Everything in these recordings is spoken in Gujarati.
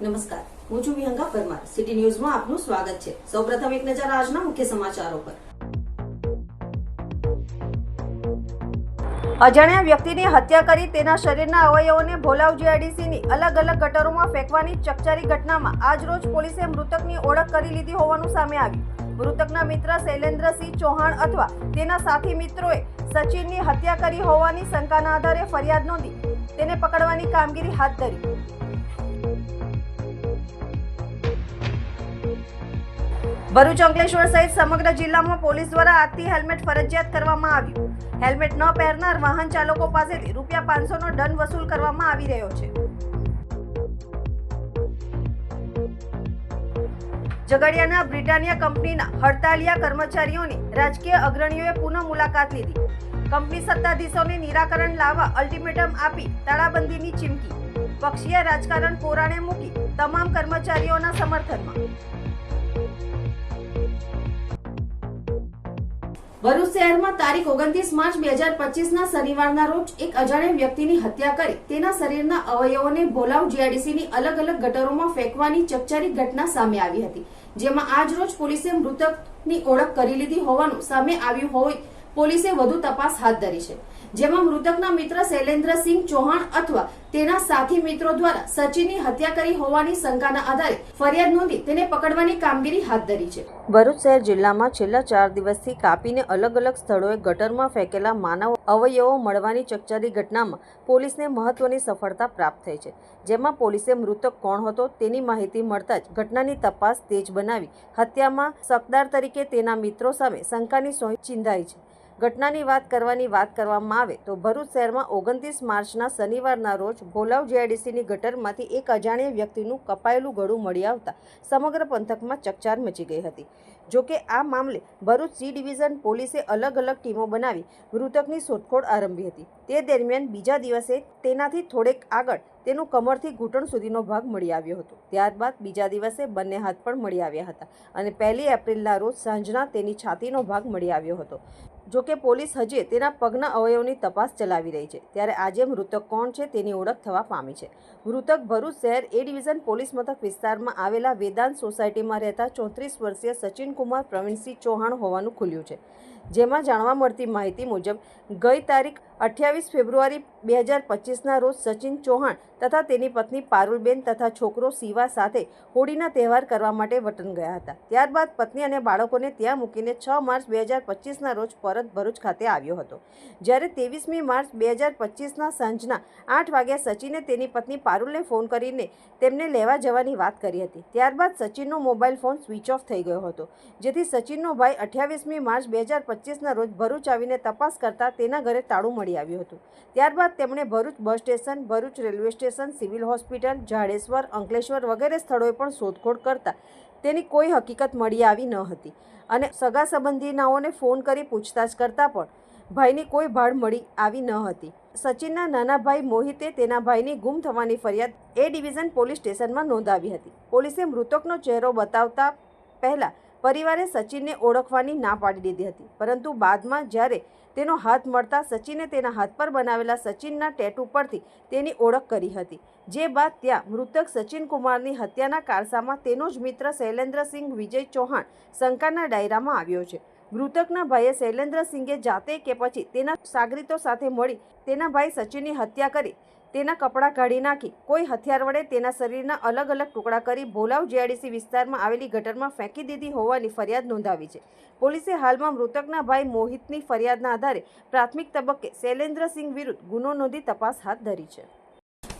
નમસ્કાર. હું છું વિહંગા પરમાર. સિટી ન્યૂઝમાં આપનું સ્વાગત છે. સૌપ્રથમ એક નજર આજના મુખ્ય સમાચારો પર. અજાણ્યા વ્યક્તિની હત્યા કરી તેના શરીરના અવયવોને ભોલાવ જીઆઈડીસીની અલગ અલગ ગટરોમાં ફેંકવાની ચકચારી ઘટનામાં આજરોજ પોલીસે મૃતકની ઓળખ કરી લીધી હોવાનું સામે આવ્યું. મૃતકના મિત્ર શૈલેન્દ્રસિંહ ચૌહાણ અથવા તેના સાથી મિત્રોએ સચિનની હત્યા કરી હોવાની શંકાના આધારે ફરિયાદ નોંધી તેને પકડવાની કામગીરી હાથ ધરી. ભરૂચ અંકલેશ્વર સહિત સમગ્ર જિલ્લામાં પોલીસ દ્વારા આજથી હેલ્મેટ ફરજિયાત કરવામાં આવ્યું. હેલ્મેટ ન પહેરનાર વાહન ચાલકો પાસેથી રૂપિયા પાંચસોનો દંડ વસૂલ કરવામાં આવી રહ્યો છે. ઝઘડિયાના બ્રિટાનિયા કંપનીના હડતાલિયા કર્મચારીઓની રાજકીય અગ્રણીઓએ પુનઃ મુલાકાત લીધી. કંપની સત્તાધીશોને નિરાકરણ લાવવા અલ્ટિમેટમ આપી તાળાબંધીની ચીમકી. પક્ષીય રાજકારણ પોરાણે મૂકી તમામ કર્મચારીઓના સમર્થનમાં. ભરૂચ શહેરમાં તારીખ ઓગણત્રીસ માર્ચ બે હજાર પચીસના શનિવારના રોજ એક અજાણ્યા વ્યક્તિની હત્યા કરી. તેના શરીરના અવયવોને ભોલાવ જીઆઈડીસીની અલગ અલગ ગટરોમાં ફેંકવાની ચકચારી ઘટના સામે આવી હતી, જેમાં આજ રોજ પોલીસે મૃતકની ઓળખ કરી લીધી હોવાનું સામે આવ્યું હોય પોલીસે વધુ તપાસ હાથ ધરી છે. જેમાં મૃતકના મિત્ર શૈલેન્દ્રસિંહ ચૌહાણ અથવા તેના સાથી મિત્રો દ્વારા સચિનની હત્યા કરી હોવાની શંકાના આધારે ફરિયાદ નોંધી તેને પકડવાની કામગીરી હાથ ધરી છે. ભરૂચ શહેર જિલ્લામાં છેલ્લા ચાર દિવસથી કાપીને અલગ અલગ સ્થળોએ ગટરમાં ફેંકેલા માનવ અવયવો મળવાની ચકચારી ઘટનામાં પોલીસને મહત્વની સફળતા પ્રાપ્ત થઈ છે. જેમાં પોલીસે મૃતક કોણ હતો તેની માહિતી મળતા જ ઘટનાની તપાસ તેજ બનાવી હત્યામાં શકદાર તરીકે તેના મિત્રો સામે શંકાની સોય ચિંધાઈ છે. ઘટનાની વાત કરવાની વાત કરવામાં આવે તો ભરૂચ શહેરમાં ઓગણત્રીસ માર્ચના શનિવારના રોજ ભોલાવ જીઆઈડીસીની ગટરમાંથી એક અજાણ્યા વ્યક્તિનું કપાયેલું ગળું મળી આવતા સમગ્ર પંથકમાં ચકચાર મચી ગઈ હતી. જો કે આ મામલે ભરૂચ સી ડિવિઝન પોલીસે અલગ અલગ ટીમો બનાવી મૃતકની શોધખોળ આરંભી હતી. તે દરમિયાન બીજા દિવસે તેનાથી થોડેક આગળ તેનું કમરથી ઘૂંટણ સુધીનો ભાગ મળી આવ્યો હતો. ત્યારબાદ બીજા દિવસે બંને હાથ પણ મળી આવ્યા હતા અને પહેલી એપ્રિલના રોજ સાંજના તેની છાતીનો ભાગ મળી આવ્યો હતો. જો કે પોલીસ હજી તેના પગના અવયવની તપાસ ચલાવી રહી છે. ત્યારે આજે મૃતક કોણ છે તેની ઓળખ થવા પામી છે. મૃતક ભરૂચ શહેર એ ડિવિઝન પોલીસ મથક વિસ્તારમાં આવેલા વેદાંત સોસાયટીમાં રહેતા ચોત્રીસ વર્ષીય સચિનકુમાર પ્રવીણસિંહ ચૌહાણ હોવાનું ખુલ્યું છે. જેમાં જાણવા મળતી માહિતી મુજબ ગઈ તારીખ અઠ્યાવીસ ફેબ્રુઆરી બે હજાર પચીસના રોજ સચિન ચૌહાણ તથા તેની પત્ની પારુલબેન તથા છોકરો શિવા સાથે હોળીના તહેવાર કરવા માટે વતન ગયા હતા. ત્યારબાદ પત્ની અને બાળકોને ત્યાં મૂકીને છ માર્ચ બે હજાર પચીસના રોજ પરત ભરૂચ ખાતે આવ્યો હતો. જ્યારે ત્રેવીસમી માર્ચ બે હજાર પચીસના સાંજના આઠ વાગ્યા સચિને તેની પત્ની પારુલને ફોન કરીને તેમને લેવા જવાની વાત કરી હતી. ત્યારબાદ સચિનનો મોબાઈલ ફોન સ્વિચ ઓફ થઈ ગયો હતો. જેથી સચિનનો ભાઈ અઠ્યાવીસમી માર્ચ બે હજાર પચીસના રોજ ભરૂચ આવીને તપાસ કરતા તેના ઘરે તાળું મળી આવ્યું હતું. ત્યારબાદ તેમણે Bharuch bus station, Bharuch railway station, civil hospital, Jadeshwar, Ankleshwar વગેરે સ્થળોએ પણ શોધખોળ કરતા તેની કોઈ હકીકત મળી આવી ન હતી અને સગા સંબંધીનાઓને ફોન કરી પૂછતાછ કરતાં પણ ભાઈની કોઈ ભાડ મળી આવી ન હતી. સચિનના નાના ભાઈ મોહિતે તેના ભાઈની ગુમ થવાની ફરિયાદ એ ડિવિઝન પોલીસ સ્ટેશનમાં નોંધાવી હતી. પોલીસે મૃતકનો ચહેરો બતાવતા પહેલા પરિવારે સચિનને ઓળખવાની ના પાડી દીધી હતી, પરંતુ બાદમાં જ્યારે તેનો હાથ મળતા સચિને તેના હાથ પર બનાવેલા સચિનના ટેટુ પરથી તેની ઓળખ કરી હતી. જે બાદ ત્યાં મૃતક સચિન કુમારની હત્યાના કારસામાં તેનો જ મિત્ર શૈલેન્દ્રસિંહ વિજય ચૌહાણ શંકાના ડાયરામાં આવ્યો છે. મૃતકના ભાઈએ શૈલેન્દ્રસિંહે જાતે કે પછી તેના સાગરીતો સાથે મળી તેના ભાઈ સચિનની હત્યા કરી તેના કપડાં કાઢી નાખી. કોઈ હથિયાર વડે તેના શરીરના અલગ અલગ ટુકડા કરી ભોલાવ જીઆઈડીસી વિસ્તારમાં આવેલી ગટરમાં ફેંકી દીધી હોવાની ફરિયાદ નોંધાવી છે. પોલીસે હાલમાં મૃતકના ભાઈ મોહિતની ફરિયાદના આધારે પ્રાથમિક તબક્કે શૈલેન્દ્રસિંહ વિરુદ્ધ ગુનો નોંધી તપાસ હાથ ધરી છે.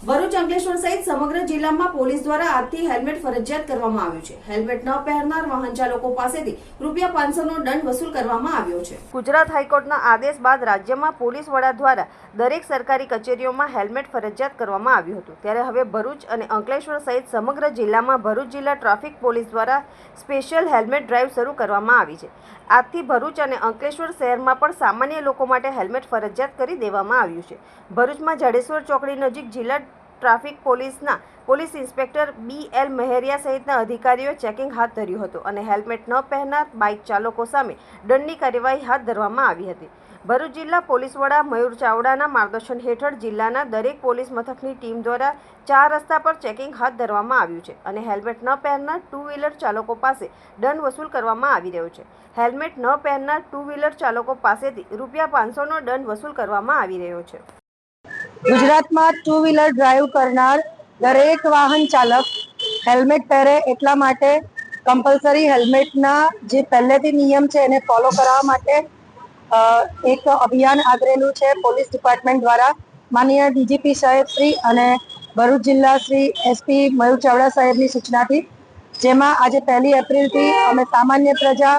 ભરૂચ અંકલેશ્વર સહિત સમગ્ર જિલ્લામાં પોલીસ દ્વારા આજથી હેલ્મેટ ફરજિયાત કરવામાં આવ્યું છે. હેલ્મેટ ન પહેરનાર વાહન ચાલકો પાસેથી રૂપિયા પાંચસોનો દંડ વસૂલ કરવામાં આવ્યો છે. ગુજરાત હાઈકોર્ટના આદેશ બાદ રાજ્યમાં પોલીસ વડા દ્વારા દરેક સરકારી કચેરીઓમાં હેલ્મેટ ફરજિયાત કરવામાં આવ્યું હતું. ત્યારે હવે ભરૂચ અને અંકલેશ્વર સહિત સમગ્ર જિલ્લામાં ભરૂચ જિલ્લા ટ્રાફિક પોલીસ દ્વારા સ્પેશિયલ હેલ્મેટ ડ્રાઈવ શરૂ કરવામાં આવી છે. આજથી ભરૂચ અને અંકલેશ્વર શહેરમાં પણ સામાન્ય લોકો માટે હેલ્મેટ ફરજિયાત કરી દેવામાં આવ્યું છે. ભરૂચમાં જાડેશ્વર ચોકડી નજીક જિલ્લા ટ્રાફિક પોલીસના police inspector B L Maheriya સહિતના અધિકારીઓએ ચેકિંગ હાથ ધર્યું હતું અને હેલ્મેટ ન પહેરનાર બાઇક ચાલકો સામે દંડની કાર્યવાહી હાથ ધરવામાં આવી હતી. ભરૂચ જિલ્લા પોલીસ વડા મયુર ચાવડાના માર્ગદર્શન હેઠળ જિલ્લાના દરેક પોલીસ મથકની ટીમ દ્વારા ચાર રસ્તા પર ચેકિંગ હાથ ધરવામાં આવ્યું છે અને હેલ્મેટ ન પહેરનાર ટુ વ્હીલર ચાલકો પાસે દંડ વસૂલ કરવામાં આવી રહ્યો છે. હેલ્મેટ ન પહેરનાર ટુ વ્હીલર ચાલકો પાસેથી રૂપિયા પાંચસોનો દંડ વસૂલ કરવામાં આવી રહ્યો છે. ગુજરાતમાં ટુ વ્હીલર ડ્રાઈવ કરનાર દરેક વાહન ચાલક હેલ્મેટ પહેરે એટલા માટે કમ્પલસરી હેલ્મેટના જે પહેલેથી નિયમ છે એને ફોલો કરાવવા માટે એક અભિયાન આદરેલું છે પોલીસ ડિપાર્ટમેન્ટ દ્વારા. માનનીય ડીજીપી સાહેબ શ્રી અને ભરૂચ જિલ્લા શ્રી એસપી મયુર ચાવડા સાહેબની સૂચનાથી, જેમાં આજે પહેલી એપ્રિલથી અમે સામાન્ય પ્રજા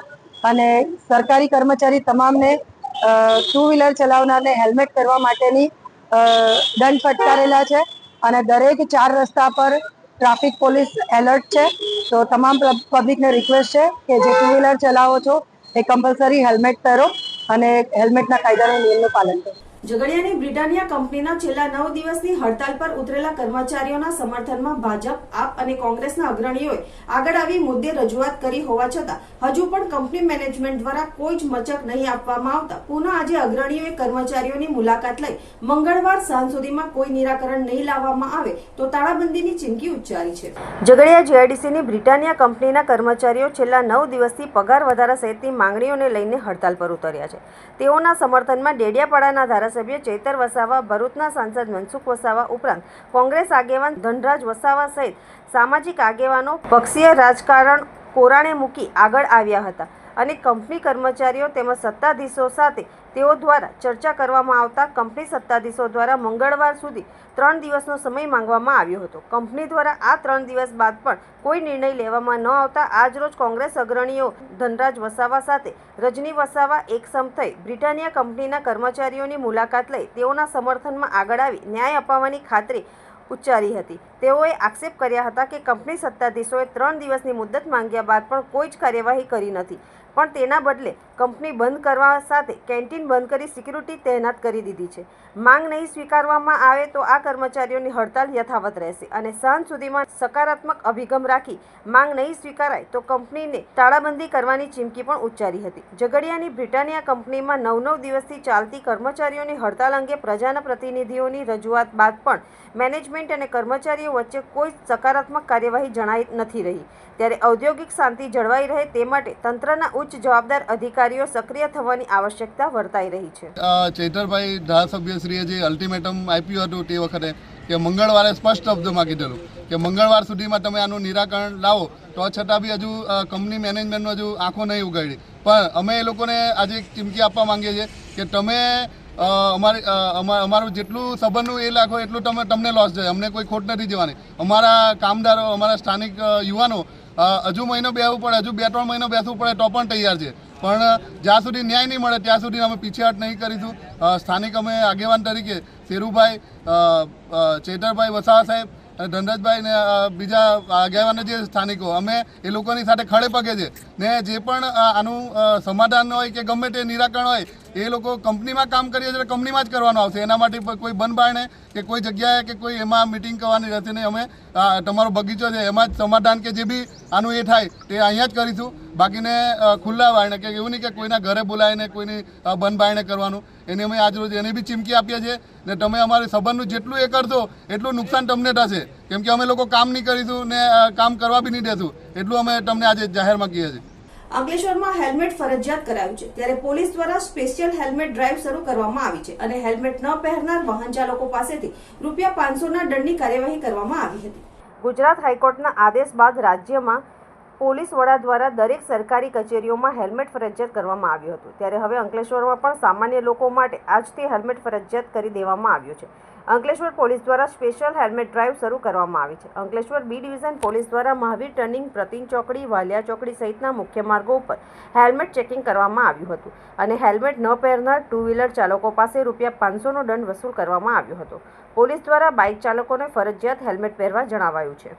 અને સરકારી કર્મચારી તમામને ટુ વ્હીલર ચલાવનારને હેલ્મેટ કરવા માટેની દંડ ફટકારેલા છે અને દરેક ચાર રસ્તા પર ટ્રાફિક પોલીસ એલર્ટ છે. તો તમામ પબ્લિકને રિક્વેસ્ટ છે કે જે ટુ વ્હીલર ચલાવો છો એ કમ્પલસરી હેલ્મેટ પહેરો અને હેલ્મેટના કાયદાના નિયમનું પાલન કરો. ઝઘડિયાની બ્રિટાનિયા કંપનીના છેલ્લા નવ દિવસની હડતાલ પર ઉતરેલા કર્મચારીઓના સમર્થનમાં ભાજપ, આપ અને કોંગ્રેસના અગ્રણીઓએ આગળ આવી મુદ્દે રજૂઆત કરી હોવા છતાં હજુ પણ કંપની મેનેજમેન્ટ દ્વારા કોઈ જ મચક નહીં આપવામાં આવતા પુનઃ આજે અગ્રણીઓએ કર્મચારીઓની મુલાકાત લઈ મંગળવાર સાંજ સુધીમાં કોઈ નિરાકરણ નહીં લાવવામાં આવે તો તાળાબંધીની ચીમકી ઉચ્ચારી છે. ઝઘડિયા જીઆઈડીસીની બ્રિટાનિયા કંપનીના કર્મચારીઓ છેલ્લા નવ દિવસથી પગાર વધારા સહિતની માંગણીઓને લઈને હડતાલ પર ઉતર્યા છે. તેઓના સમર્થનમાં ડેડિયાપાડાના ધારાસભ્ય ચૈતર વસાવા, ભરૂચના સાંસદ મનસુખ વસાવા ઉપરાંત કોંગ્રેસ આગેવાન ધનરાજ વસાવા સહિત સામાજિક આગેવાનો પક્ષીય રાજકારણ કોરાણે મૂકી આગળ આવ્યા હતા. અને કંપની કર્મચારીઓ તેમજ સત્તાધીશો સાથે તેઓ દ્વારા ચર્ચા કરવામાં આવતા કંપની સત્તાધીશો દ્વારા મંગળવાર સુધી ત્રણ દિવસનો સમય માંગવામાં આવ્યો હતો. કંપની દ્વારા આ ત્રણ દિવસ બાદ પણ કોઈ નિર્ણય લેવામાં ન આવતા આજરોજ કોંગ્રેસ અગ્રણીઓ ધનરાજ વસાવા સાથે રજની વસાવા એકસમ થઈ બ્રિટાનિયા કંપનીના કર્મચારીઓની મુલાકાત લઈ તેઓના સમર્થનમાં આગળ આવી ન્યાય અપાવવાની ખાતરી ઉચ્ચારી હતી. તેઓએ આક્ષેપ કર્યા હતા કે કંપની સત્તાધીશોએ ત્રણ દિવસની મુદ્દત માંગ્યા બાદ પણ કોઈ જ કાર્યવાહી કરી નથી. પણ તેના બદલે કંપની બંધ કરવા સાથે કેન્ટીન બંધ કરી સિક્યુરિટી તૈનાત કરી દીધી છે. માંગ નહીં સ્વીકારવામાં આવે તો આ કર્મચારીઓની હડતાલ યથાવત રહેશે અને સાંજ સુધીમાં સકારાત્મક અભિગમ રાખી માંગ નહીં સ્વીકારાય તો કંપનીને તાળાબંધી કરવાની ચીમકી પણ ઉચ્ચારી હતી. ઝઘડિયાની બ્રિટાનિયા કંપનીમાં નવ નવ દિવસથી ચાલતી કર્મચારીઓની હડતાલ અંગે પ્રજાના પ્રતિનિધિઓની રજૂઆત બાદ પણ મેનેજમેન્ટ અને કર્મચારીઓ વચ્ચે કોઈ સકારાત્મક કાર્યવાહી જણાઈ નથી રહી. ત્યારે ઔદ્યોગિક શાંતિ જળવાઈ રહે તે માટે તંત્રના ઉચ્ચ જવાબદાર અધિકારીઓ સક્રિય થવાની આવશ્યકતા વર્તાઈ રહી છે. ચેતરભાઈ ધારાસભ્યશ્રીએ જે અલ્ટિમેટમ આપ્યું હતું તે વખતે કે મંગળવારે સ્પષ્ટ શબ્દમાં કીધેલું કે મંગળવાર સુધીમાં તમે આનું નિરાકરણ લાવો, તો છતાં બી હજુ કંપની મેનેજમેન્ટનું હજુ આંખો નહીં ઉગાડી. પણ અમે એ લોકોને આજે ચીમકી આપવા માંગીએ છીએ કે તમે અમારે અમારી જેટલું સંબંધનું એ લાખો એટલું તમે, તમને લોસ જાય. અમને કોઈ ખોટ નથી જવાની અમારા કામદારો, અમારા સ્થાનિક યુવાનો હજુ મહિનો બેસવું પડે, હજુ બે ત્રણ મહિનો બેસવું પડે, તો પણ તૈયાર છે. પણ, જ્યાં સુધી ન્યાય નહીં મળે, ત્યાં સુધી અમે પીછેહટ નહીં કરીશું. સ્થાનિક અમે આગેવાન તરીકે શેરુભાઈ ચેતરભાઈ વસાવા સાહેબ ધનરાજભાઈ ને બીજા આગેવાનો જે સ્થાનિકો, અમે એ લોકોની સાથે ખડે પગે છે. ને જે પણ આનું સમાધાન હોય કે ગમે તે નિરાકરણ હોય, એ લોકો કંપનીમાં કામ કરીએ છીએ કંપનીમાં જ કરવાનું આવશે. એના માટે કોઈ બંધ બારણે કે કોઈ જગ્યાએ કે કોઈ એમાં મિટિંગ કરવાની રહેશે નહીં. અમે તમારો બગીચો છે, એમાં જ સમાધાન કે જે બી આનું એ થાય, તે અહીંયા જ કરીશું. બાકીને ખુલ્લા વાળને કે એવું નહીં કે કોઈના ઘરે બોલાવીને કોઈની બંધ કરવાનું. એને અમે આજરોજ એને બી ચીમકી આપીએ છીએ ને તમે અમારે સંબંધનું જેટલું એ કરશો એટલું નુકસાન તમને થશે. કેમ કે અમે લોકો કામ નહીં કરીશું ને કામ કરવા બી નહીં દેશું. એટલું અમે તમને આજે જાહેરમાં કહીએ છીએ. અંકલેશ્વરમાં હેલ્મેટ ફરજિયાત કરાયું છે. ત્યારે પોલીસ દ્વારા સ્પેશિયલ હેલ્મેટ ડ્રાઈવ શરૂ કરવામાં આવી છે અને હેલ્મેટ ન પહેરનાર વાહન ચાલકો પાસેથી રૂપિયા પાંચસોના દંડની કાર્યવાહી કરવામાં આવી હતી. ગુજરાત હાઈકોર્ટના આદેશ બાદ રાજ્યમાં પોલીસ વડા દ્વારા દરેક સરકારી કચેરીઓમાં હેલ્મેટ ફરજિયાત કરવામાં આવ્યું હતું. ત્યારે હવે અંકલેશ્વરમાં પણ સામાન્ય લોકો માટે આજથી હેલ્મેટ ફરજિયાત કરી દેવામાં આવ્યું છે. અંકલેશ્વર પોલીસ દ્વારા સ્પેશિયલ હેલ્મેટ ડ્રાઈવ શરૂ કરવામાં આવી છે. અંકલેશ્વર બી ડિવિઝન પોલીસ દ્વારા મહાવીર ટર્નિંગ, પ્રતિન ચોકડી, વાલિયા ચોકડી સહિતના મુખ્ય માર્ગો ઉપર હેલ્મેટ ચેકિંગ કરવામાં આવ્યું હતું અને હેલ્મેટ ન પહેરનાર ટુ વ્હીલર ચાલકો પાસે રૂપિયા પાંચસોનો દંડ વસૂલ કરવામાં આવ્યો હતો. પોલીસ દ્વારા બાઇક ચાલકોને ફરજિયાત હેલ્મેટ પહેરવા જણાવાયું છે.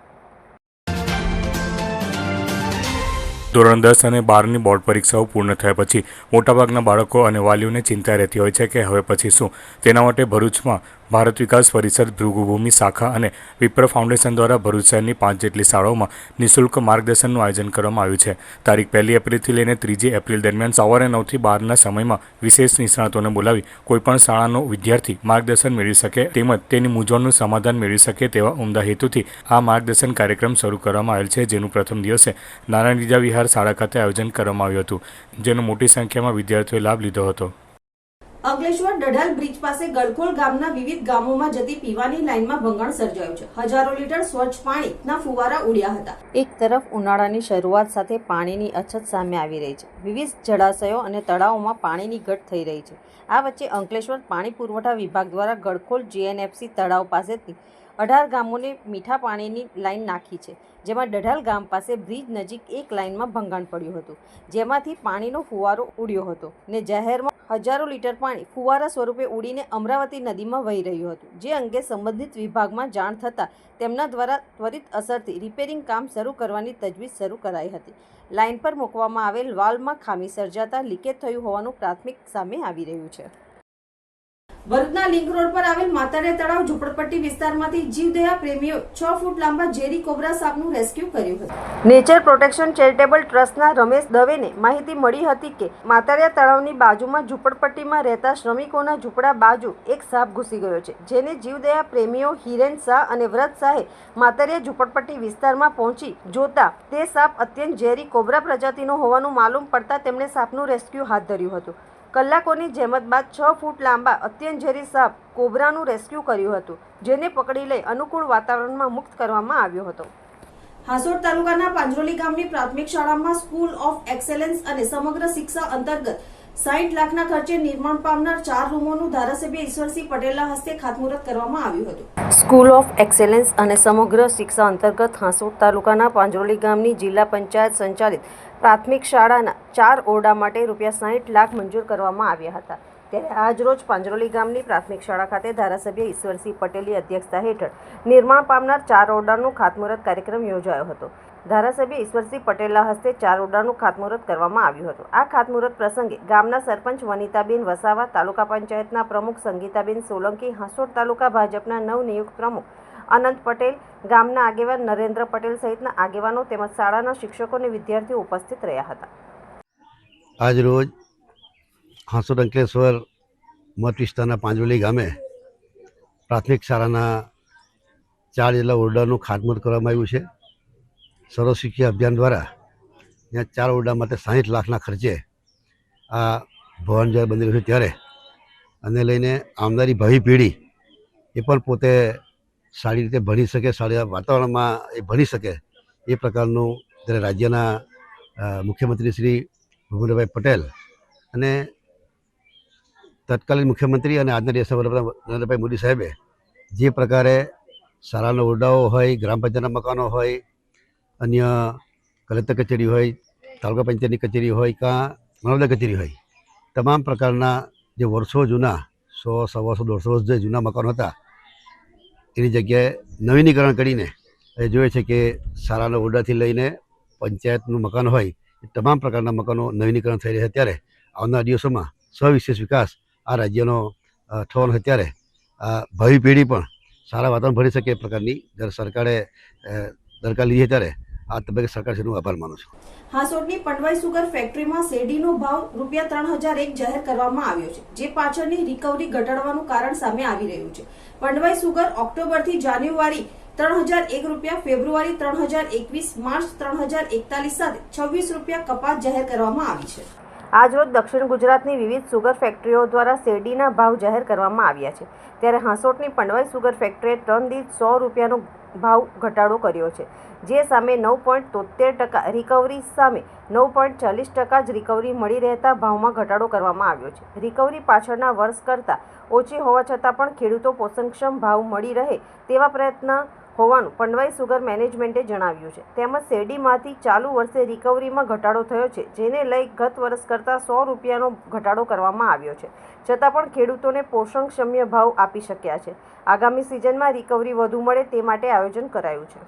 ધોરણ દસ અને બારની બોર્ડ પરીક્ષાઓ પૂર્ણ થયા પછી મોટાભાગના બાળકો અને વાલીઓને ચિંતા રહેતી હોય છે કે હવે પછી શું? તેના માટે ભરૂચમાં ભારત વિકાસ પરિષદ ભૃગુભૂમિ શાખા અને વિપ્ર ફાઉન્ડેશન દ્વારા ભરૂચ શહેરની પાંચ જેટલી શાળાઓમાં નિઃશુલ્ક માર્ગદર્શનનું આયોજન કરવામાં આવ્યું છે. તારીખ પહેલી એપ્રિલથી લઈને ત્રીજી એપ્રિલ દરમિયાન સવારે નવથી બારના સમયમાં વિશેષ નિષ્ણાતોને બોલાવી કોઈપણ શાળાનો વિદ્યાર્થી માર્ગદર્શન મેળવી શકે તેમજ તેની મૂંઝવણનું સમાધાન મેળવી શકે તેવા ઉમદા હેતુથી આ માર્ગદર્શન કાર્યક્રમ શરૂ કરવામાં આવેલ છે, જેનું પ્રથમ દિવસે નારાયણ રીજા વિહાર શાળા ખાતે આયોજન કરવામાં આવ્યું હતું, જેનો મોટી સંખ્યામાં વિદ્યાર્થીઓએ લાભ લીધો હતો. અંકલેશ્વર ડઢાલ બ્રિજ પાસે ગળખોલ ગામના વિવિધ ગામોમાં જતી પીવાની લાઇનમાં ભંગાણ સર્જાયું છે. હજારો લીટર સ્વચ્છ પાણીના ફુવારા ઉડ્યા હતા. એક તરફ ઉનાળાની શરૂઆત સાથે પાણીની અછત સામે આવી રહી છે. વિવિધ જળાશયો અને તળાવોમાં પાણીની ઘટ થઈ રહી છે. આ વચ્ચે અંકલેશ્વર પાણી પુરવઠા વિભાગ દ્વારા ગળખોલ જીએનએફસી તળાવ પાસેથી અઢાર ગામોને મીઠા પાણીની લાઇન નાખી છે, જેમાં ડઢાલ ગામ પાસે બ્રિજ નજીક એક લાઇનમાં ભંગાણ પડ્યું હતું, જેમાંથી પાણીનો ફુવારો ઉડ્યો હતો ને જાહેરમાં હજારો લીટર પાણી ફુવારા સ્વરૂપે ઉડીને અમરાવતી નદીમાં વહી રહ્યું હતું, જે અંગે સંબંધિત વિભાગમાં જાણ થતાં તેમના દ્વારા ત્વરિત અસરથી રિપેરિંગ કામ શરૂ કરવાની તજવીજ શરૂ કરાઈ હતી. લાઇન પર મૂકવામાં આવેલ વાલ્વમાં ખામી સર્જાતા લીકેજ થયું હોવાનું પ્રાથમિક સામે આવી રહ્યું છે. ભરૂચના લિંક રોડ પર આવેલ માતાડિયા તળાવ ઝુંપડપટ્ટી વિસ્તારમાંથી જીવદયા પ્રેમીઓ છ ફૂટ લાંબા ઝેરી કોબરા સાપનું રેસ્ક્યુ કર્યું હતું. નેચર પ્રોટેક્શન ચેરિટેબલ ટ્રસ્ટના રમેશ દવેને માહિતી મળી હતી કે માતારિયા તળાવની બાજુમાં ઝૂંપડપટ્ટીમાં રહેતા શ્રમિકોના ઝૂંપડા બાજુ એક સાપ ઘૂસી ગયો છે, જેને જીવદયા પ્રેમીઓ હિરેન શાહ અને વ્રત શાહે માતારિયા ઝૂંપડપટ્ટી વિસ્તારમાં પહોંચી જોતા તે સાપ અત્યંત ઝેરી કોબરા પ્રજાતિનો હોવાનું માલુમ પડતા તેમણે સાપનું રેસ્ક્યુ હાથ ધર્યું હતું. કલાકોની જહેમત બાદ છ ફૂટ લાંબા અત્યંત ઝેરી સાપ કોબરાનું રેસ્ક્યુ કર્યું હતું, જેને પકડી લઈ અનુકૂળ વાતાવરણમાં મુક્ત કરવામાં આવ્યો હતો. હાસોડ તાલુકાના પાંજરોલી ગામની પ્રાથમિક શાળામાં સ્કૂલ ઓફ એક્સેલન્સ અને સમગ્ર શિક્ષા અંતર્ગત સાઠ લાખના ખર્ચે નિર્માણ પામનાર ચાર રૂમોનું ધારાસભ્ય ઈશ્વરસિંહ પટેલના હસ્તે ખાતમુહૂર્ત કરવામાં આવ્યું હતું. સ્કૂલ ઓફ એક્સેલન્સ અને સમગ્ર શિક્ષા અંતર્ગત હાંસોટ તાલુકાના પાંજરોલી ગામની જિલ્લા પંચાયત સંચાલિત પ્રાથમિક શાળાના ચાર ઓરડા માટે રૂપિયા સાહીઠ લાખ મંજૂર કરવામાં આવ્યા હતા. ત્યારે આજરોજ પાંજરોલી ગામની પ્રાથમિક શાળા ખાતે ધારાસભ્ય ઈશ્વરસિંહ પટેલની અધ્યક્ષતા હેઠળ નિર્માણ પામનાર ચાર ઓરડાનું ખાતમુહૂર્ત કાર્યક્રમ યોજાયો હતો. ધારાસભ્ય ઈશ્વરસિંહ પટેલના હસ્તે ચાર ઓરડાનું ખાતમુહૂર્ત કરવામાં આવ્યું હતું. આ ખાતમુહૂર્ત પ્રસંગે ગામના સરપંચ વનિતાબેન વસાવા, તાલુકા પંચાયતના પ્રમુખ સંગીતાબેન સોલંકી હાંસોડ તાલુકા ભાજપના નવનિયુક્ત પ્રમુખ અનંત પટેલ, ગામના આગેવાન નરેન્દ્ર પટેલ સહિતના આગેવાનો તેમજ શાળાના શિક્ષકો અને વિદ્યાર્થીઓ ઉપસ્થિત રહ્યા હતા. આજ રોજ હાંસોદ અંકલેશ્વર મત વિસ્તારના પાંજોલી ગામે પ્રાથમિક શાળાના ચાર જેટલા ઓરડાનું ખાતમુહૂર્ત કરવામાં આવ્યું છે. સર્વ શિક્ષા અભિયાન દ્વારા ત્યાં ચાર ઓરડા માટે સાહીઠ લાખના ખર્ચે આ ભવન જ્યારે બની રહ્યું છે ત્યારે, અને લઈને આવનારી ભાવિ પેઢી એ પણ પોતે સારી રીતે ભણી શકે, સારા વાતાવરણમાં એ ભણી શકે એ પ્રકારનું જ્યારે રાજ્યના મુખ્યમંત્રી શ્રી ભૂપેન્દ્રભાઈ પટેલ અને તત્કાલીન મુખ્યમંત્રી અને આજના દેશના વડાપ્રધાન નરેન્દ્રભાઈ મોદી સાહેબે જે પ્રકારે શાળાના ઓરડાઓ હોય, ગ્રામ પંચાયતના મકાનો હોય અન્ય કલેક્ટર કચેરી હોય, તાલુકા પંચાયતની કચેરી હોય કાં મામલતદાર કચેરી હોય, તમામ પ્રકારના જે વર્ષો જૂના, સો સવાસો દોઢસો વર્ષ જે જૂના મકાનો હતા, એની જગ્યાએ નવીનીકરણ કરીને એ જોઈએ છે કે શાળાના ઓરડાથી લઈને પંચાયતનું મકાન હોય, એ તમામ પ્રકારના મકાનો નવીનીકરણ થઈ રહ્યા છે. ત્યારે આવનારા દિવસોમાં સવિશેષ વિકાસ આ રાજ્યનો થવાનો છે. ત્યારે ભાવિ પેઢી પણ સારા વાતાવરણ ભણી શકે એ પ્રકારની, જ્યારે સરકારે દરકાર લીધી ત્યારે આ તબક્કે સરકારશ્રીનો આભાર માનું છું? હાસોડની પંડવાઈ સુગર ફેક્ટરીમાં શેરડીનો ભાવ રૂપિયા ત્રણ હજાર એક જાહેર કરવામાં આવ્યો છે, જે પાછળની રિકવરી ઘટાડવાનું કારણ સામે આવી રહ્યું છે. પંડવાઈ સુગર ઓક્ટોબરથી જાન્યુઆરી ત્રણ હજાર એક રૂપિયા, ફેબ્રુઆરી ત્રણ હજાર એકવીસ, માર્ચ ત્રણ હજાર એકતાલીસ સાથે છવ્વીસ રૂપિયા કપાત જાહેર કરવામાં આવી છે. આજરોજ દક્ષિણ ગુજરાતની વિવિધ સુગર ફેક્ટરીઓ દ્વારા શેરડીના ભાવ જાહેર કરવામાં આવ્યા છે. ત્યારે હાંસોટની પંડવાઈ સુગર ફેક્ટરીએ ટન દીઠ સો રૂપિયાનો ભાવ ઘટાડો કર્યો છે, જે સામે નવ પોઈન્ટ તોતેર ટકા રિકવરી સામે નવ પોઈન્ટ ચાલીસ ટકા જ રિકવરી મળી રહેતા ભાવમાં ઘટાડો કરવામાં આવ્યો છે. રિકવરી પાછળના વર્ષ કરતાં ઓછી હોવા છતાં પણ ખેડૂતો પોષણક્ષમ ભાવ મળી રહે તેવા પ્રયત્ન હોવાનું પંડવાઈ સુગર મેનેજમેન્ટે જણાવ્યું છે. તેમજ શેરડીમાંથી ચાલુ વર્ષે રિકવરીમાં ઘટાડો થયો છે, જેને લઈ ગત વર્ષ કરતાં સો રૂપિયાનો ઘટાડો કરવામાં આવ્યો છે. છતાં પણ ખેડૂતોને પોષણક્ષમ્ય ભાવ આપી શક્યા છે. આગામી સિઝનમાં રિકવરી વધુ મળે તે માટે આયોજન કરાયું છે.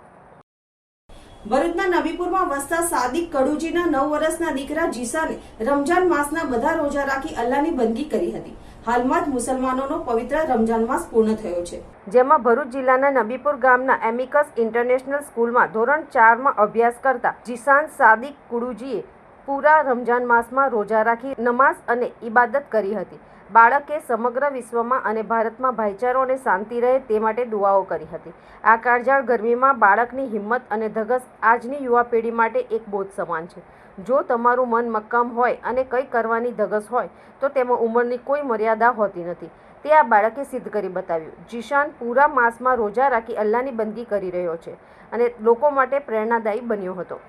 ભરૂચના નવીપુરમાં વસતા સાદિક કડુજીના નવ વર્ષના દીકરા જીસાને રમજાન માસના બધા રોજા રાખી અલ્લાહની બંદગી કરી હતી. હાલમાં જ મુસલમાનોનો પવિત્ર રમજાન માસ પૂર્ણ થયો છે. જેમાં ભરૂચ જિલ્લાના નબીપુર ગામના એમિકસ ઇન્ટરનેશનલ સ્કૂલમાં ધોરણ ચારમાં અભ્યાસ કરતા જીસાન સાદિક કુડુજીએ પૂરા રમજાન માસમાં રોજા રાખી નમાઝ અને ઇબાદત કરી હતી. બાળકે સમગ્ર વિશ્વમાં અને ભારતમાં ભાઈચારો અને શાંતિ રહે તે માટે દુઆઓ કરી હતી. આ કાળજાળ ગરમીમાં બાળકની હિંમત અને ધગસ આજની યુવા પેઢી માટે એક બોધ સમાન છે. જો તમારું મન મક્કમ હોય અને કંઈ કરવાની ધગસ હોય, તો તેમાં ઉંમરની કોઈ મર્યાદા હોતી નથી. તે આ બાળકે સિદ્ધ કરી બતાવ્યું. જીશાન પૂરા માસમાં રોજા રાખી અલ્લાહની બંદી કરી રહ્યો છે અને લોકો માટે પ્રેરણાદાયી બન્યો હતો.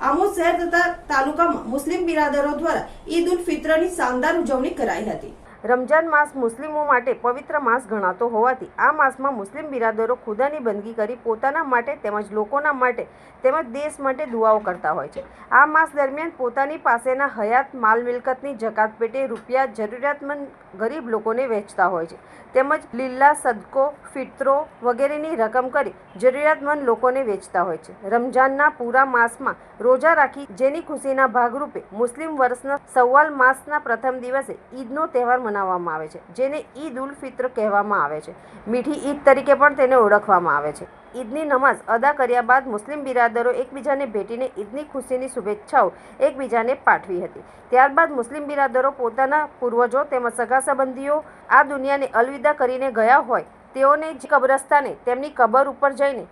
આમોદ શહેર તથા તાલુકામાં મુસ્લિમ બિરાદરો દ્વારા ઈદ ઉલ ફિત્રની શાનદાર ઉજવણી કરાઈ હતી. રમજાન માસ મુસ્લિમો માટે પવિત્ર માસ ગણાતો હોવાથી આ માસમાં મુસ્લિમ બિરાદરો ખુદાની બંદગી કરી પોતાના માટે તેમજ લોકોના માટે તેમજ દેશ માટે દુઆઓ કરતા હોય છે. આ માસ દરમિયાન પોતાની પાસેના હયાત માલ મિલકતની જકાત પેટે રૂપિયા જરૂરિયાતમંદ ગરીબ લોકોને વહેંચતા હોય છે. તેમજ લીલા સદકો, ફિત્રો વગેરેની રકમ કરી જરૂરિયાતમંદ લોકોને વેચતા હોય છે. રમજાનના પૂરા માસમાં રોજા રાખી જેની ખુશીના ભાગરૂપે મુસ્લિમ વર્ષના સવાલ માસના પ્રથમ દિવસે ઈદનો તહેવાર મનાવવામાં આવે છે, જેને ઈદ ઉલ ફિત્ર કહેવામાં આવે છે. મીઠી ઈદ તરીકે પણ તેને ઓળખવામાં આવે છે. ઈદની નમાઝ અદા કર્યા બાદ મુસ્લિમ બિરાદરો એકબીજાને ભેટીને ઈદની ખુશીની શુભેચ્છાઓ એકબીજાને પાઠવી હતી. ત્યારબાદ મુસ્લિમ બિરાદરો પોતાના પૂર્વજો તેમજ સગા સંબંધીઓ આ દુનિયાને અલવિદા કરીને ગયા હોય, તેઓને જ કબ્રસ્તાને તેમની કબર ઉપર જઈને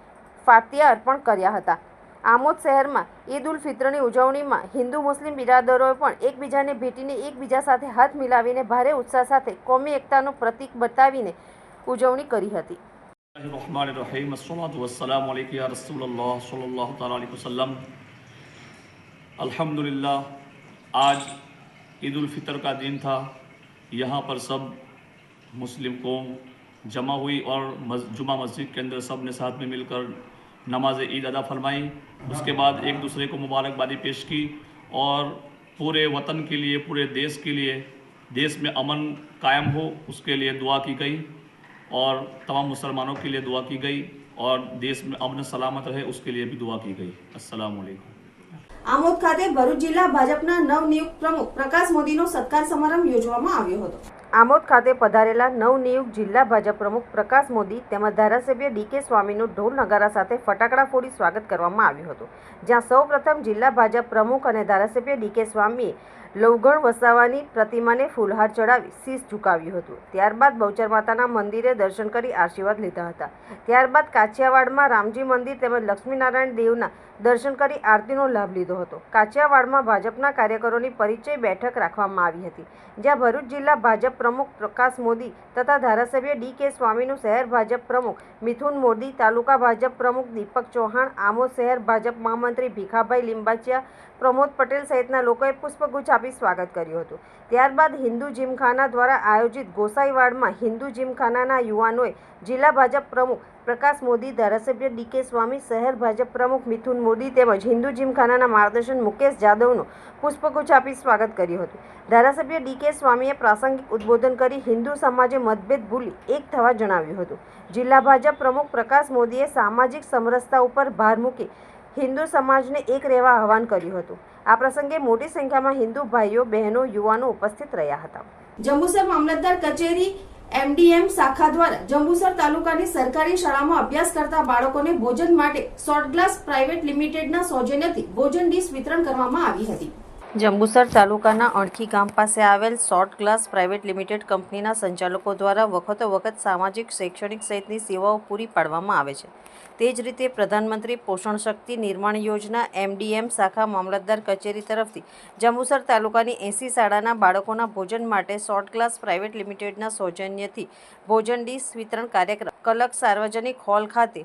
ફાતિયા અર્પણ કર્યા હતા. આમોદ શહેરમાં ઈદ ઉલ ફિત્રની ઉજવણીમાં હિન્દુ મુસ્લિમ બિરાદરોએ પણ એકબીજાને ભેટીને એકબીજા સાથે હાથ મિલાવીને ભારે ઉત્સાહ સાથે કોમી એકતાનું પ્રતીક બતાવીને ઉજવણી કરી હતી. અલ્હમદુલિલ્લાહ, આજ ईद उल फितर का दिन था यहाँ पर सब मुस्लिम कौम जमा हुई और जुमा मस्जिद के अंदर સબને ने साथ में मिलकर ઈદ ईद अदा उसके बाद एक दूसरे को मुबारकबादी पेश की और पूरे वतन के लिए पूरे देश के लिए देश में अमन कायम हो उसके लिए दुआ की गई और तमाम मुसलमानों के लिए दुआ की गई और देश में अमन सलामत रहे उसके लिए भी दुआ की गई अस्सलाम वालेकुम આમોદ ખાતે ભરૂચ જિલ્લા ભાજપના નવનિયુક્ત પ્રમુખ પ્રકાશ મોદીનો સત્કાર સમારંભ યોજવામાં આવ્યો હતો આમોદ ખાતે પધારેલા નવનિયુક્ત જિલ્લા ભાજપ પ્રમુખ પ્રકાશ મોદી તેમજ ધારાસભ્ય ડીકે સ્વામીનું ઢોલ નગારા સાથે ફટાકડા ફોડી સ્વાગત કરવામાં આવ્યું હતું. જ્યાં સૌપ્રથમ જિલ્લા ભાજપ પ્રમુખ અને ધારાસભ્ય ડીકે સ્વામીએ લવગણ વસાવાની પ્રતિમાને ફૂલહાર ચડાવી શીશ ઝુકાવ્યું હતું. ત્યારબાદ બહુચર માતાના મંદિરે દર્શન કરી આશીર્વાદ લીધા હતા. ત્યારબાદ કાછિયાવાડમાં રામજી મંદિર તેમજ લક્ષ્મીનારાયણ દેવના દર્શન કરી આરતીનો લાભ લીધો હતો. કાછિયાવાડમાં ભાજપના કાર્યકરોની પરિચય બેઠક રાખવામાં આવી હતી, જ્યાં ભરૂચ જિલ્લા ભાજપ પ્રમુખ પ્રકાશ મોદી તથા ધારાસભ્ય ડી કે સ્વામીનું શહેર ભાજપ પ્રમુખ મિથુન મોદી, તાલુકા ભાજપ પ્રમુખ દીપક ચૌહાણ, આમોદ શહેર ભાજપ મહામંત્રી ભીખાભાઈ લિંબાચિયા, પ્રમોદ પટેલ સહિતના લોકોએ પુષ્પગુચ્છ આપી સ્વાગત કર્યું હતું. ત્યારબાદ હિન્દુ જીમખાના દ્વારા આયોજિત ગોસાઈવાડમાં હિન્દુ જીમખાનાના યુવાનોએ જિલ્લા ભાજપ પ્રમુખ પ્રકાશ મોદી, ધારાસભ્ય ડીકે સ્વામી, શહેર ભાજપ પ્રમુખ મિથુન મોદી તેમજ હિન્દુ જીમખાનાના માર્ગદર્શન મુકેશ જાદવનું પુષ્પગુચ્છ આપી સ્વાગત કર્યું હતું. ધારાસભ્ય ડીકે સ્વામીએ પ્રાસંગિક ઉદ્બોધન કરી હિન્દુ સમાજે મતભેદ ભૂલી એક થવા જણાવ્યું હતું. જિલ્લા ભાજપ પ્રમુખ પ્રકાશ મોદીએ સામાજિક સમરસતા ઉપર ભાર મૂકી હિન્દુ સમાજને એક રહેવા આહવાન કર્યું હતું. આ પ્રસંગે મોટી સંખ્યામાં હિન્દુ ભાઈઓ, બહેનો, યુવાનો ઉપસ્થિત રહ્યા હતા. જંબુસર મામલતદાર કચેરી, એમડીએમ શાખા દ્વારા જંબુસર તાલુકાની સરકારી શાળામાં અભ્યાસ કરતા બાળકોને ભોજન માટે શોર્ટ ગ્લાસ પ્રાઇવેટ લિમિટેડના સૌજન્યથી ભોજન ડીશ વિતરણ કરવામાં આવી હતી. જંબુસર તાલુકાના અણખી ગામ પાસે આવેલ શોર્ટ ગ્લાસ પ્રાઇવેટ લિમિટેડ કંપનીના સંચાલકો દ્વારા વખતો વખત સામાજિક, શૈક્ષણિક સહિતની સેવાઓ પૂરી પાડવામાં આવે છે. તે જ રીતે પ્રધાનમંત્રી પોષણ શક્તિ નિર્માણ યોજના એમડીએમ શાખા મામલતદાર કચેરી તરફથી જંબુસર તાલુકાની એંસી શાળાના બાળકોના ભોજન માટે શોર્ટ ગ્લાસ પ્રાઇવેટ લિમિટેડના સૌજન્યથી ભોજન ડીશ વિતરણ કાર્યક્રમ કલક સાર્વજનિક હોલ ખાતે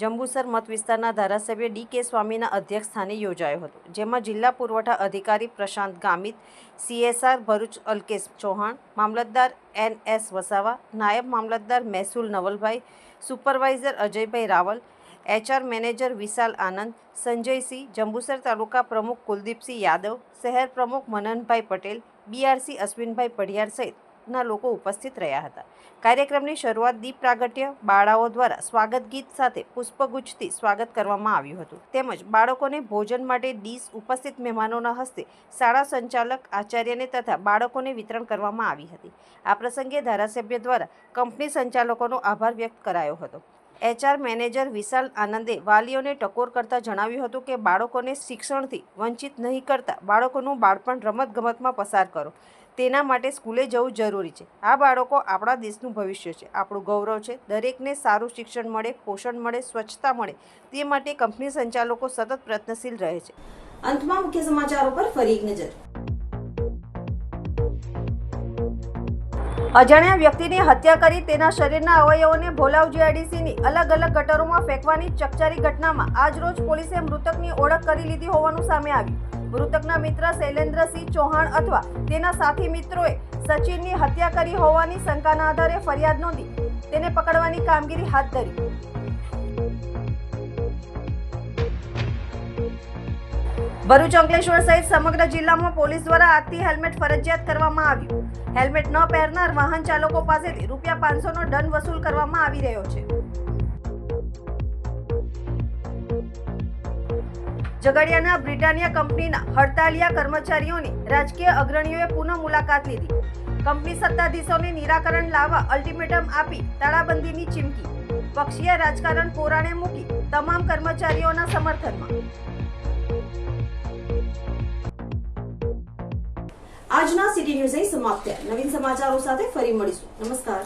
જંબુસર મત વિસ્તારના ધારાસભ્ય ડી કે સ્વામીના અધ્યક્ષ યોજાયો હતો, જેમાં જિલ્લા પુરવઠા અધિકારી પ્રશાંત ગામિત, સીએસઆર ભરૂચ અલ્કેશ ચૌહાણ, મામલતદાર એન એસ વસાવા, નાયબ મામલતદાર મહેસૂલ Navalbhai, supervisor Ajaybhai Raval, HR manager Vishal Anand, Sanjaysinh, Jambusar તાલુકા પ્રમુખ કુલદીપસિંહ યાદવ, શહેર પ્રમુખ મનનભાઈ પટેલ, બીઆરસી અશ્વિનભાઈ પઢિયાર સહિત સમાજના લોકો ઉપસ્થિત રહ્યા હતા. કાર્યક્રમની શરૂઆત દીપ પ્રાગટ્ય બાળાઓ દ્વારા સ્વાગત ગીત સાથે પુષ્પગુચ્છથી સ્વાગત કરવામાં આવ્યું હતું. તેમજ બાળકોને ભોજન માટે ડીશ ઉપસ્થિત મહેમાનોના હસ્તે શાળા સંચાલક આચાર્યને તથા બાળકોને વિતરણ કરવામાં આવી હતી. આ પ્રસંગે ધારાસભ્ય દ્વારા કંપની સંચાલકોનો આભાર વ્યક્ત કરાયો હતો. એચઆર મેનેજર વિશાલ આનંદે વાલીઓને ટકોર કરતા જણાવ્યું હતું કે, બાળકોને શિક્ષણથી વંચિત નહીં કરતા બાળકોનું બાળપણ રમતગમતમાં પસાર કરો. તેના માટે સ્કૂલે જવું જરૂરી છે. આ બાળકો આપણા દેશનું ભવિષ્ય છે. આપણું ગૌરવ છે. દરેકને સારું શિક્ષણ મળે પોષણ મળે સ્વચ્છતા મળે. તે માટે કંપની સંચાલકો સતત પ્રયત્નશીલ રહે છે. અંતમાં મુખ્ય સમાચારો પર ફરી એક નજર. અજાણ્યા વ્યક્તિની હત્યા કરી તેના શરીરના અવયવોને ભોલાવ જીઆઈડીસીની અલગ અલગ ગટરોમાં ફેંકવાની ચકચારી ઘટનામાં આજરોજ પોલીસે મૃતકની ઓળખ કરી લીધી હોવાનું સામે આવ્યું. મૃતકના મિત્ર શૈલેન્દ્રસિંહ ચૌહાણ અથવા તેના સાથી મિત્રોએ સચિનની હત્યા કરી હોવાની શંકાના આધારે ફરિયાદ નોંધી તેને પકડવાની કામગીરી હાથ ધરી. ભરૂચ અંકલેશ્વર સહિત સમગ્ર જિલ્લામાં પોલીસ દ્વારા આજથી હેલ્મેટ ફરજિયાત કરવામાં આવ્યું. હેલ્મેટ ન પહેરનાર વાહન ચાલકો પાસેથી રૂપિયા પાંચસોનો દંડ વસૂલ કરવામાં આવી રહ્યો છે. ઝઘડિયાના બ્રિટાનિયા કંપનીના હડતાલિયા કર્મચારીઓની રાજકીય અગ્રણીઓએ પુનઃ મુલાકાત લીધી. કંપની સત્તાધીશોને નિરાકરણ લાવવા અલ્ટિમેટમ આપી તાળાબંધીની ચીમકી. પક્ષીય રાજકારણ પોરાણે મૂકી તમામ કર્મચારીઓના સમર્થનમાં. આજના સિટી ન્યૂઝ અહીં સમાપ્ત થયા. નવીન સમાચારો સાથે ફરી મળીશું. નમસ્કાર.